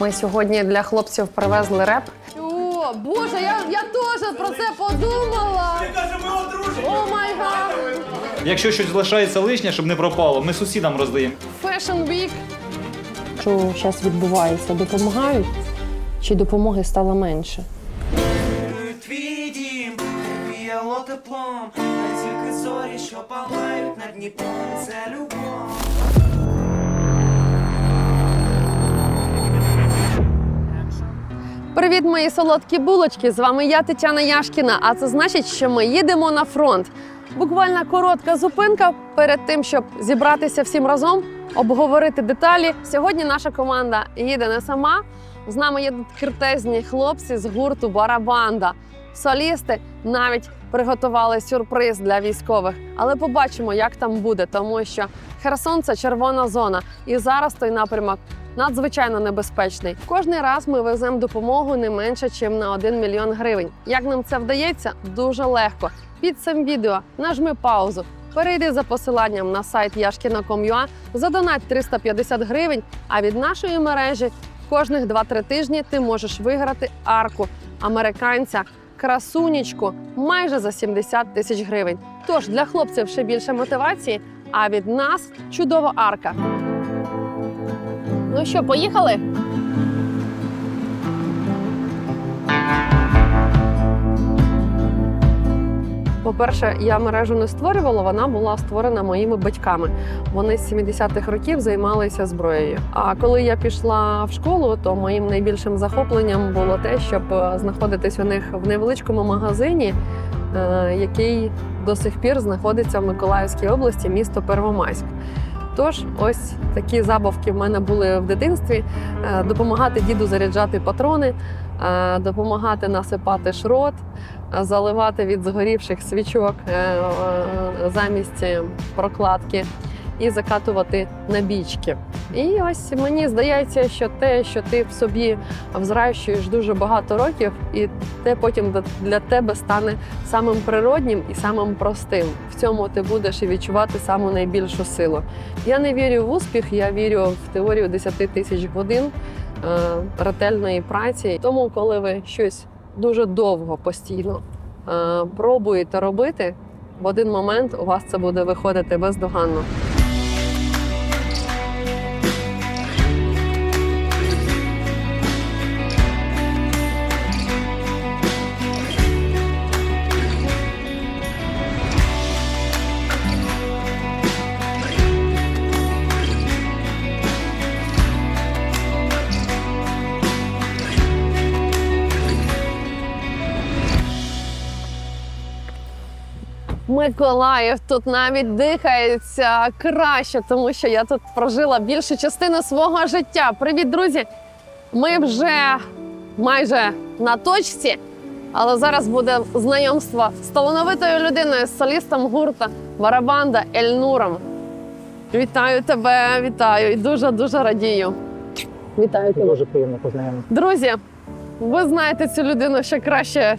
Ми сьогодні для хлопців привезли реп. О, Боже, я, я теж про це подумала. О май гад. Якщо щось залишається лишнє, щоб не пропало, ми сусідам роздаємо. Fashion Week. Що зараз відбувається? Допомагають? Чи допомоги стало менше? Твій дім віяло теплом, не тільки зорі, що палають над Дніпром, це любов. Привіт, мої солодкі булочки! З вами я, Тетяна Яшкіна. А це значить, що ми їдемо на фронт. Буквально коротка зупинка перед тим, щоб зібратися всім разом, обговорити деталі. Сьогодні наша команда їде не сама. З нами є тут крутезні хлопці з гурту Барабанда. Солісти навіть приготували сюрприз для військових. Але побачимо, як там буде, тому що Херсон це червона зона. І зараз той напрямок надзвичайно небезпечний. Кожний раз ми веземо допомогу не менше, ніж на 1 мільйон гривень. Як нам це вдається? Дуже легко. Під цим відео нажми паузу. Перейди за посиланням на сайт yashkina.com.ua, задонать 350 гривень. А від нашої мережі кожних 2-3 тижні ти можеш виграти арку американця. Красунечку майже за 70 тисяч гривень. Тож для хлопців ще більше мотивації. А від нас чудова арка. Ну що, поїхали? По-перше, я мережу не створювала, вона була створена моїми батьками. Вони з 70-х років займалися зброєю. А коли я пішла в школу, то моїм найбільшим захопленням було те, щоб е, знаходитись у них в невеличкому магазині, е, який до сих пір знаходиться в Миколаївській області, місто Первомайськ. Тож, ось такі забавки в мене були в дитинстві: Е, допомагати діду заряджати патрони, е, допомагати насипати шрот, е, заливати від згорівших свічок замість прокладки і закатувати набічки. І ось мені здається, що те, що ти в собі взращуєш дуже багато років, і те потім для тебе стане самим природнім і самим простим. В цьому ти будеш і відчувати саму найбільшу силу. Я не вірю в успіх, я вірю в теорію 10 тисяч годин е, ретельної праці. Тому, коли ви щось дуже довго постійно е, пробуєте робити, в один момент у вас це буде виходити бездоганно. Миколаїв тут навіть дихається краще, тому що я тут прожила більшу частину свого життя. Привіт, друзі! Ми вже майже на точці, але зараз буде знайомство з талановитою людиною, з солістом гурта Барабанда Ельнуром. Вітаю тебе, вітаю і дуже дуже радію. Вітаю тебе. Дуже приємно познайомитися. Друзі, ви знаєте цю людину ще краще,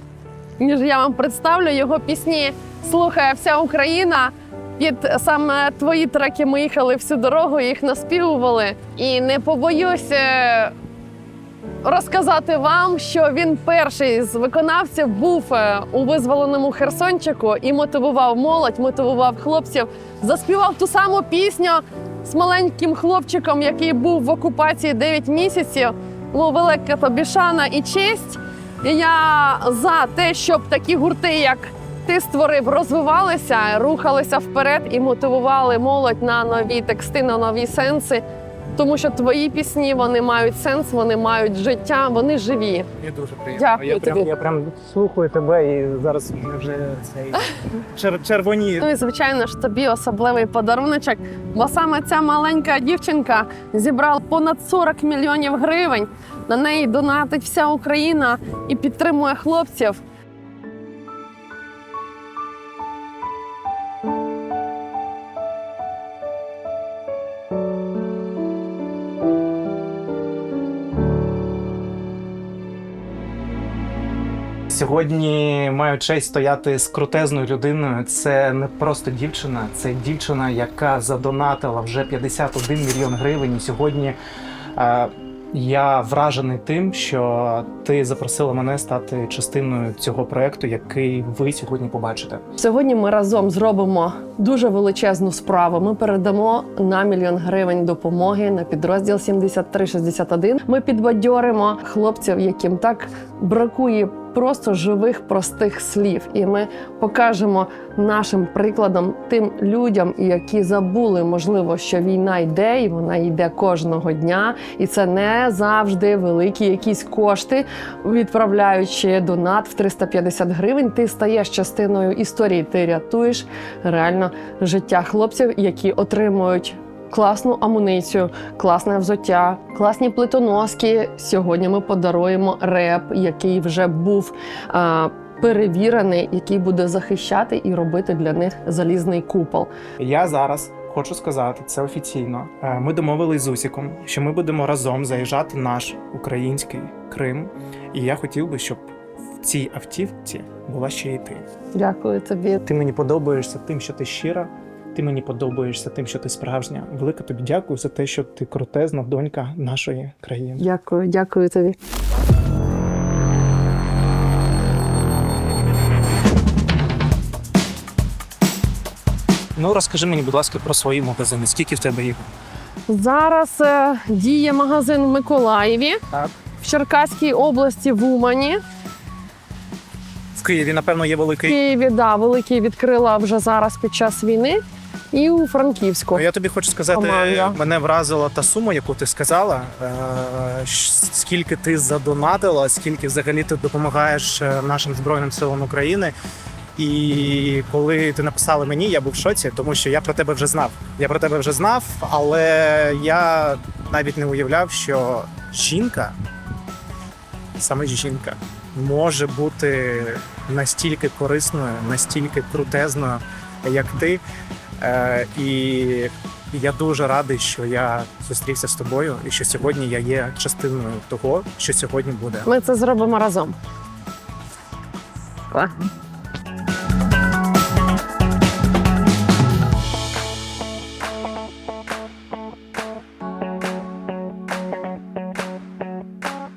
ніж я вам представлю. Його пісні слухає вся Україна. Під саме твої треки ми їхали всю дорогу, їх наспівували. І не побоюсь е, розказати вам, що він перший з виконавців був е, у визволеному Херсончику і мотивував молодь, мотивував хлопців, заспівав ту саму пісню з маленьким хлопчиком, який був в окупації 9 місяців. Ну, велика тобі шана і честь. Я за те, щоб такі гурти, як ти створив, розвивалися, рухалися вперед і мотивували молодь на нові тексти, на нові сенси. Тому що твої пісні вони мають сенс, вони мають життя, вони живі. Мені дуже приємно. Дякую я, прям, тобі. я прям слухаю тебе і зараз мені вже цей чер, червоніє. Ну і звичайно ж тобі особливий подаруночок, бо саме ця маленька дівчинка зібрала понад 40 мільйонів гривень. На неї донатить вся Україна і підтримує хлопців. Сьогодні маю честь стояти з крутезною людиною. Це не просто дівчина, це дівчина, яка задонатила вже 51 мільйон гривень. І сьогодні е, Я вражений тим, що ти запросила мене стати частиною цього проекту, який ви сьогодні побачите. Сьогодні ми разом зробимо дуже величезну справу. Ми передамо на мільйон гривень допомоги на підрозділ 7361. Ми підбадьоримо хлопців, яким так бракує просто живих простих слів. І ми покажемо нашим прикладом тим людям, які забули, можливо, що війна йде, і вона йде кожного дня. І це не завжди великі якісь кошти. Відправляючи донат в 350 гривень, ти стаєш частиною історії. Ти рятуєш реально життя хлопців, які отримують. Класну амуніцію, класне взуття, класні плитоноски. Сьогодні ми подаруємо реп, який вже був а, перевірений, який буде захищати і робити для них залізний купол. Я зараз хочу сказати це офіційно. Е, Ми домовились з Усіком, що ми будемо разом заїжджати наш український Крим. І я хотів би, щоб в цій автівці була ще й ти. Дякую тобі. Ти мені подобаєшся тим, що ти щира. Ти мені подобаєшся тим, що ти справжня. Велике тобі дякую за те, що ти крутезна донька нашої країни. Дякую, дякую тобі. Ну розкажи мені, будь ласка, про свої магазини. Скільки в тебе їх? Зараз е, діє магазин в Миколаєві, Так. в Черкаській області в Умані. В Києві, напевно, є В великий. Києві, да, великий відкрила вже зараз під час війни. І у Франківську. Я тобі хочу сказати, Команда. мене вразила та сума, яку ти сказала. е, Скільки ти задонатила, скільки взагалі ти допомагаєш е, нашим збройним силам України. І коли ти написала мені, я був в шоці, тому що я про тебе вже знав. Я про тебе вже знав, але я навіть не уявляв, що жінка, саме жінка, може бути настільки корисною, настільки крутезною, як ти. Е, і я дуже радий, що я зустрівся з тобою, і що сьогодні я є частиною того, що сьогодні буде. Ми це зробимо разом.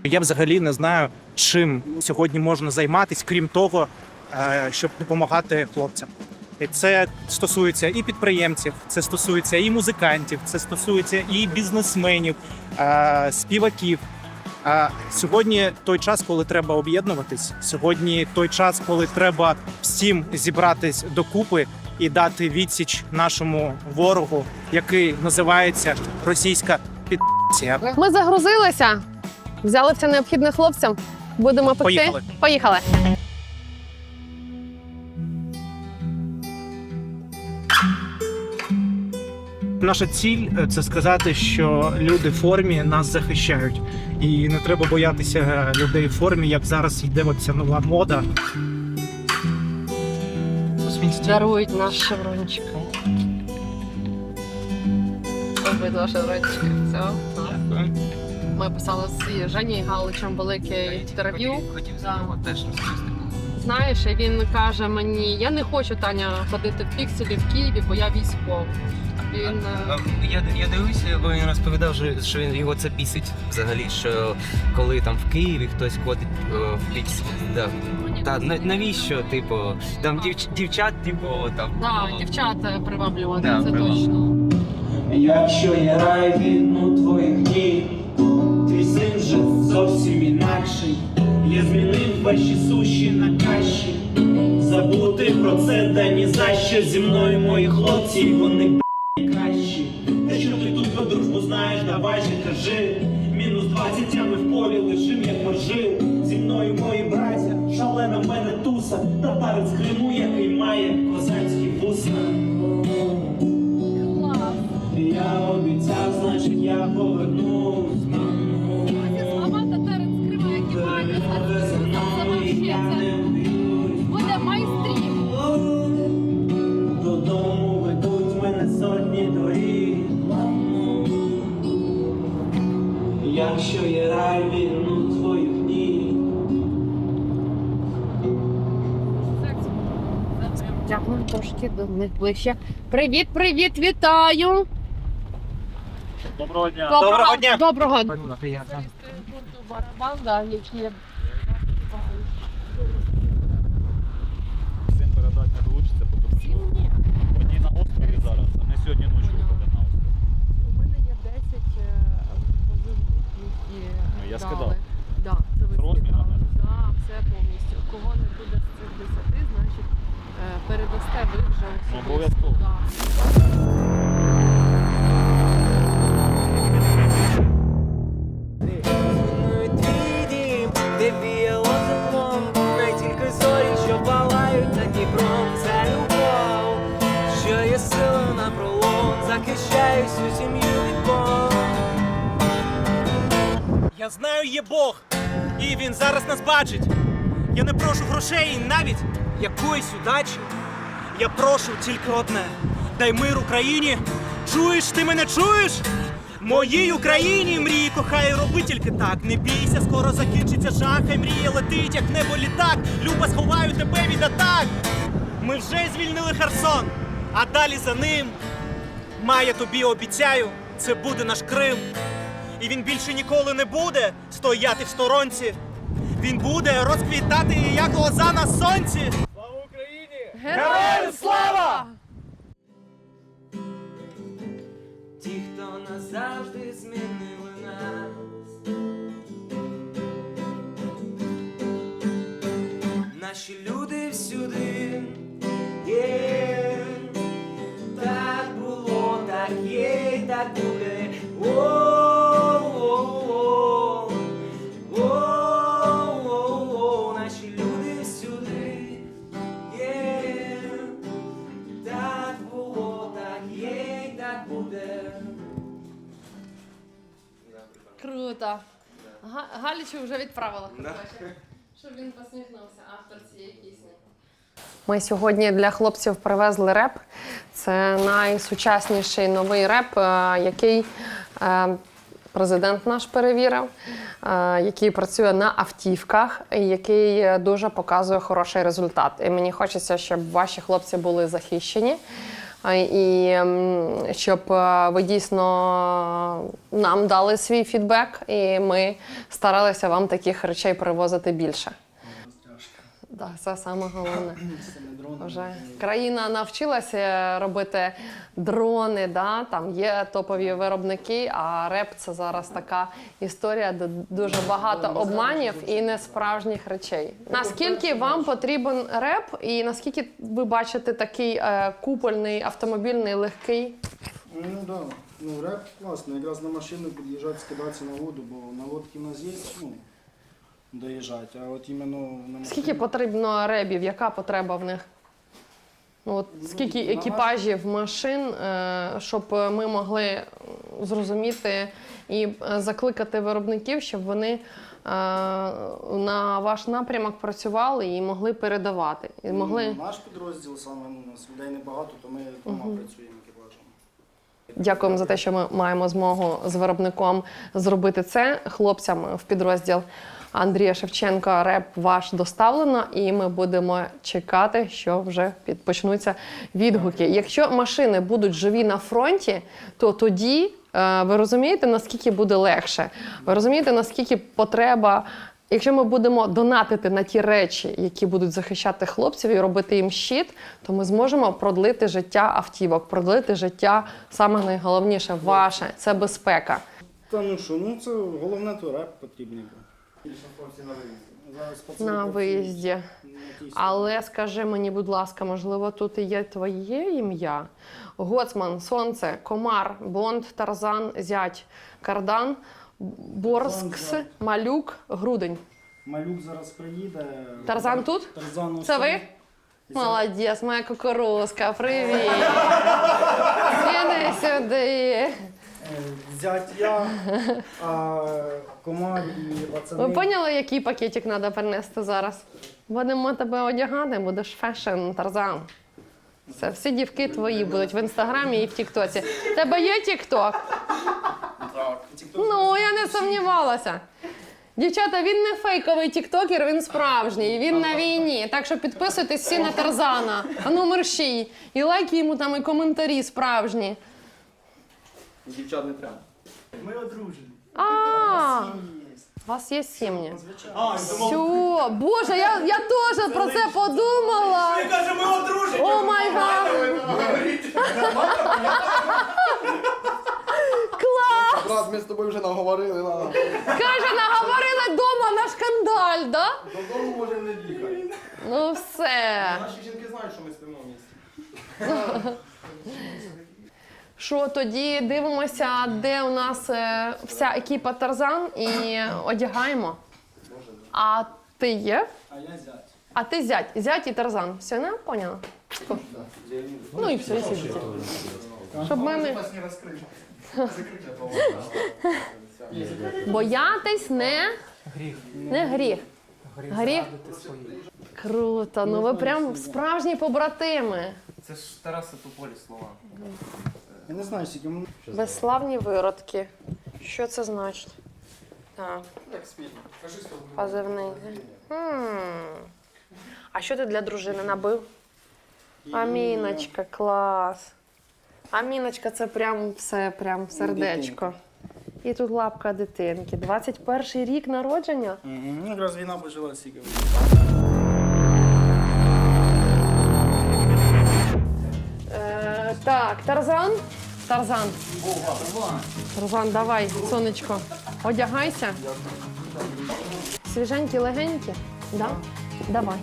Я взагалі не знаю, чим сьогодні можна займатися, крім того, е, щоб допомагати хлопцям. Це стосується і підприємців, це стосується і музикантів, це стосується і бізнесменів, співаків. А сьогодні той час, коли треба об'єднуватись. Сьогодні той час, коли треба всім зібратись докупи і дати відсіч нашому ворогу, який називається російська підція. Ми загрузилися, взяли все необхідне хлопцям. Будемо пекти. Поїхали. Поїхали. Наша ціль е, це сказати, що люди в формі нас захищають, і не треба боятися людей в формі, як зараз йде ця нова мода. Дарують наш шеврончик. Обидва шеврончики. Ми писали з Жені Галичем велике інтерв'ю. Хотів Да. теж розповісти. Знаєш, він каже мені: я не хочу Таня ходити в пікселі в Києві, бо я військовий. Він е, Я, я дивився, бо він розповідав, що, він його це бісить взагалі, що коли там в Києві хтось ходить е, в піксель. Да. Та на- навіщо, типу, там дівч, дівчат, типу, там. да, ну, дівчата приваблювати, Да, це приваблювати. точно. Якщо є рай він у твоїх днів, твій син же зовсім інакший. Я змінив ваші суші на каші. Забути про це та ні за що зі мною мої хлопці, вони давай Дякую трошки до них ближче. Привіт, привіт, вітаю! Доброго дня. Доброго дня. Доброго. Всім передати не вийде, тому що одні на острові зараз, а ми сьогодні ночі виходимо на остров. У мене є 10 позивних, які Ну, я дали. скидав. Да, це ви розмірами? скидали. Да, все повністю. Кого не буде з цих 10, значить е, передасте ви вже Ну, особисто. обов'язково. Да. Твій дім, де віяло теплом, не тільки зорі, що палають над Дніпром, це любов, що є сила на пролом, захищаю всю сім'ю від. Я знаю, є Бог, і він зараз нас бачить. Я не прошу грошей навіть якоїсь удачі. Я прошу тільки одне: дай мир Україні. Чуєш, ти мене чуєш? Моїй Україні мрії кохай, роби тільки так. Не бійся, скоро закінчиться жах, хай мрія летить, як небо літак. Люба, сховаю тебе від атак. Ми вже звільнили Херсон, а далі за ним. Має тобі обіцяю, це буде наш Крим. І він більше ніколи не буде стояти в сторонці. Він буде розквітати, як лоза на сонці. Слава Україні! Героям слава! Ті, хто назавжди змінили нас. Наші люди всюди є. Так було, так є, і так буде. О-о-о. Галічу вже відправила. Щоб він посміхнувся, автор цієї пісні. Ми сьогодні для хлопців привезли реп. Це найсучасніший новий реп, е, який е, президент наш перевірив, е, який працює на автівках, і який дуже показує хороший результат. І мені хочеться, щоб ваші хлопці були захищені. І щоб ви дійсно нам дали свій фідбек, і ми старалися вам таких речей привозити більше. Так, це саме головне. Вже країна навчилася робити дрони, да? там є топові виробники, а реп це зараз така історія, де дуже багато обманів і несправжніх речей. Наскільки вам потрібен реп, і наскільки ви бачите такий е, купольний автомобільний легкий? Ну да. Ну, рэп классно. Якраз на машину під'їжджати, скидатися на воду, бо на лодці в нас є, ну, доїжджати. А от іменно на машину... Скільки потрібно ребів? Яка потреба в них? Ну, от скільки на екіпажів машин, е, щоб ми могли зрозуміти і е, закликати виробників, щоб вони е, на ваш напрямок працювали і могли передавати. І могли... Ну, Наш підрозділ саме, ну, у нас людей небагато, то ми двома працюємо екіпажем. Дякуємо за те, що ми маємо змогу з виробником зробити це хлопцям в підрозділ. Андрія Шевченка реп ваш доставлено, і ми будемо чекати, що вже почнуться відгуки. Якщо машини будуть живі на фронті, то тоді е, ви розумієте, наскільки буде легше. Ви розумієте, наскільки потреба. Якщо ми будемо донатити на ті речі, які будуть захищати хлопців і робити їм щит, то ми зможемо продлити життя автівок, продлити життя саме найголовніше ваше це безпека. Та ну що, ну це головне, то реп потрібний. Пацани На виїзді. Але скажи мені, будь ласка, можливо, тут і є твоє ім'я? Гоцман, Сонце, Комар, Бонд, Тарзан, Зять, Кардан, Борскс, Малюк, Грудень. Малюк зараз приїде. Тарзан тут? Тарзан Це ви? Молодець, моя кукурузка, привіт! Іди сюди. Е, Зять я, а комар і пацани. Ви поняли, який пакетик треба принести зараз? Будемо тебе одягати, будеш фешн Тарзан. Це всі дівки твої будуть в інстаграмі і в Тіктоці. Тебе є Тікток? Ну, я не сумнівалася. Дівчата, він не фейковий тіктокер, він справжній. Він на війні. Так що підписуйтесь всі на Тарзана. А ну мерщій. І лайки йому там, і коментарі справжні. Дівчат не треба. Ми одружені. А, у вас є сім'ї. Все, боже, я, я теж про це подумала. Каже, ми одружені! О май гад. Брат, ми з тобою вже наговорили. На... Каже, наговорили дома на шкандаль, да? Додому можемо не їхати. Ну все. Наші жінки знають, що ми спимо в місті. Що тоді дивимося, де у нас е, вся екіпа Тарзан і одягаємо. А ти є? А я зять. А ти зять, зять і Тарзан. Все, не поняла? Ну і все, і сидіть. Щоб ми не... Вас не розкрили. Закриття Боятись не... Не гріх. Гріх. Круто, ну ви прям справжні побратими. Це ж Тараса Тополі слова. Я не знаю, скільки Безславні виродки. Що це значить? Так. Спільно. Позивний. Хм. А що ти для дружини набив? Аміночка, клас. Аміночка, це прям все, прям сердечко. І тут лапка дитинки. 21 рік народження. Угу. Якраз війна почалася стільки. Е, так, Тарзан. Тарзан. Тарзан, давай, сонечко. Одягайся. Свіженькі, легенькі. Да? Давай.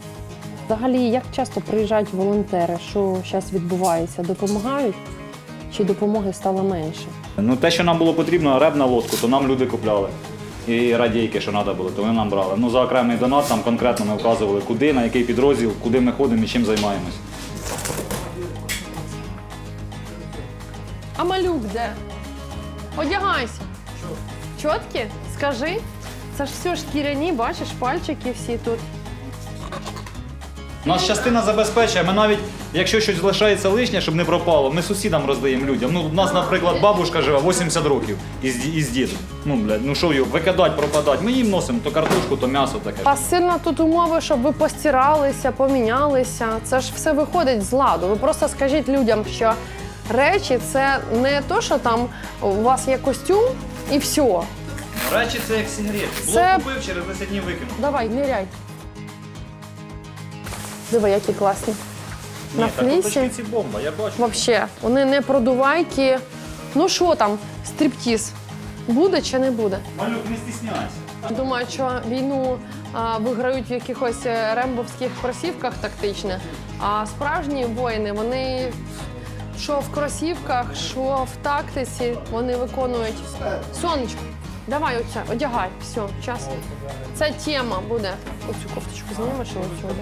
Взагалі, як часто приїжджають волонтери? Що зараз відбувається? Допомагають? Чи допомоги стало менше? Ну, те, що нам було потрібно, реп на лодку, то нам люди купляли. І радійки, що треба було, то вони нам брали. Ну, за окремий донат там конкретно ми вказували, куди, на який підрозділ, куди ми ходимо і чим займаємось. А малюк де? Одягайся. Чоткі? Скажи. Це ж все шкіряні, бачиш, пальчики всі тут. Нас частина забезпечує. Ми навіть, якщо щось залишається лишнє, щоб не пропало, ми сусідам роздаємо людям. Ну, у нас, наприклад, бабушка живе 80 років із, із дідом. Ну, блядь, ну що його, викидати, пропадати. Ми їм носимо то картошку, то м'ясо таке. А сильно тут умови, щоб ви постиралися, помінялися. Це ж все виходить з ладу. Ви просто скажіть людям, що речі це не то, що там у вас є костюм і все. Речі це як сигарети. Блок Це- купив, через 10 днів викинув. Давай, ниряй. Диви, які класні. На Ні, так флісі. бомба, я бачу. Вообще, вони не продувайки. Ну що там, стріптіз? Буде чи не буде? Малюк, не стісняйся. Думаю, що війну а, виграють в якихось е, рембовських кросівках тактичних, а справжні воїни, вони що в кросівках, що в тактиці, вони виконують. Сонечко, давай оце, одягай, все, час. Це тема буде. Оцю кофточку знімеш і оцю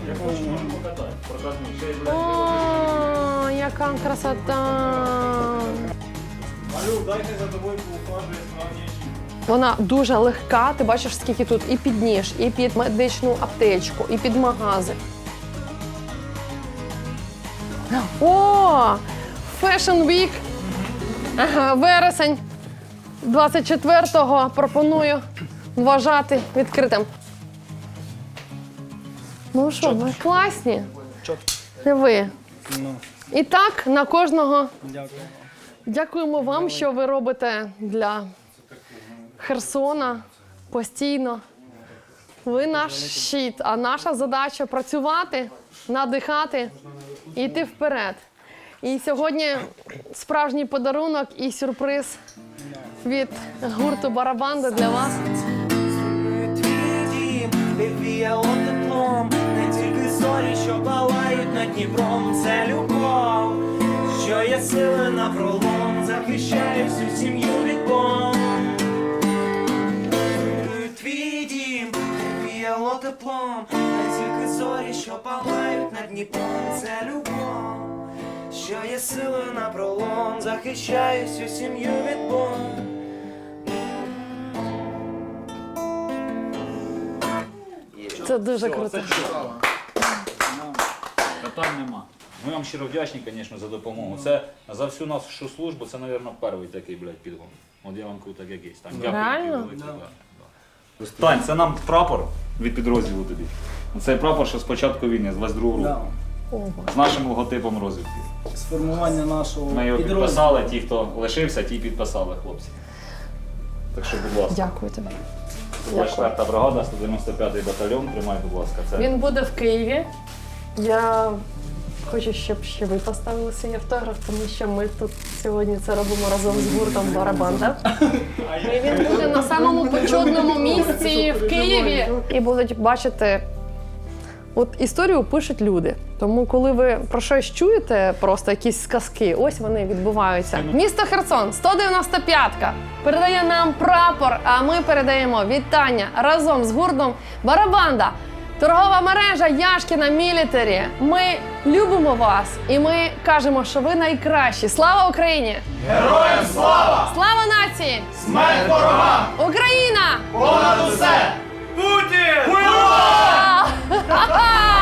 О, яка красота! Малюк, дайте за тобою поухажує справді. Вона дуже легка. Ти бачиш, скільки тут і під ніж, і під медичну аптечку, і під магази. О! Fashion Week! Ага, Вересень 24-го пропоную вважати відкритим. Ну що, ви класні? Диви. Ну, І так на кожного. Дякуємо вам, що ви робите для Херсона постійно. Ви наш щит, а наша задача працювати, надихати і йти вперед. І сьогодні справжній подарунок і сюрприз від гурту Барабанда для вас. Теплом, не тільки зорі, що палають над Дніпром, це любов, що є сили на пролом, захищає всю сім'ю від бомб. Твій дім, віяло теплом, не тільки зорі, що палають над Дніпром, це любов, що є сили на пролом, захищає всю сім'ю від бомб. Це дуже круто. Питань нема. Ми вам щиро вдячні, звісно, за допомогу. Це за всю нашу службу, це, мабуть, перший такий, блядь, підгон. От я вам кажу так якийсь. Там, дякую. Реально? велике, да, да. Тань, це нам прапор від підрозділу тобі. Цей прапор, що з початку війни, з 22 року. З нашим логотипом розвідки. Сформування нашого Ми його підрозділу. підписали, ті, хто лишився, ті підписали хлопці. Так що, будь ласка, Дякую тобі. 24-та бригада, 195-й батальйон, тримай, будь ласка, це. Він буде в Києві. Я хочу, щоб ще ви поставили свій автограф, тому що ми тут сьогодні це робимо разом з гуртом Барабанда. І він буде на самому почудному місці в Києві. І будуть бачити. От історію пишуть люди. Тому, коли ви про щось чуєте, просто якісь сказки, ось вони відбуваються. Місто Херсон, 195-ка, передає нам прапор, а ми передаємо вітання разом з гуртом Барабанда. Торгова мережа Яшкіна Мілітарі. Ми любимо вас і ми кажемо, що ви найкращі. Слава Україні! Героям слава! Слава нації! Смерть ворогам! 부진! 부진!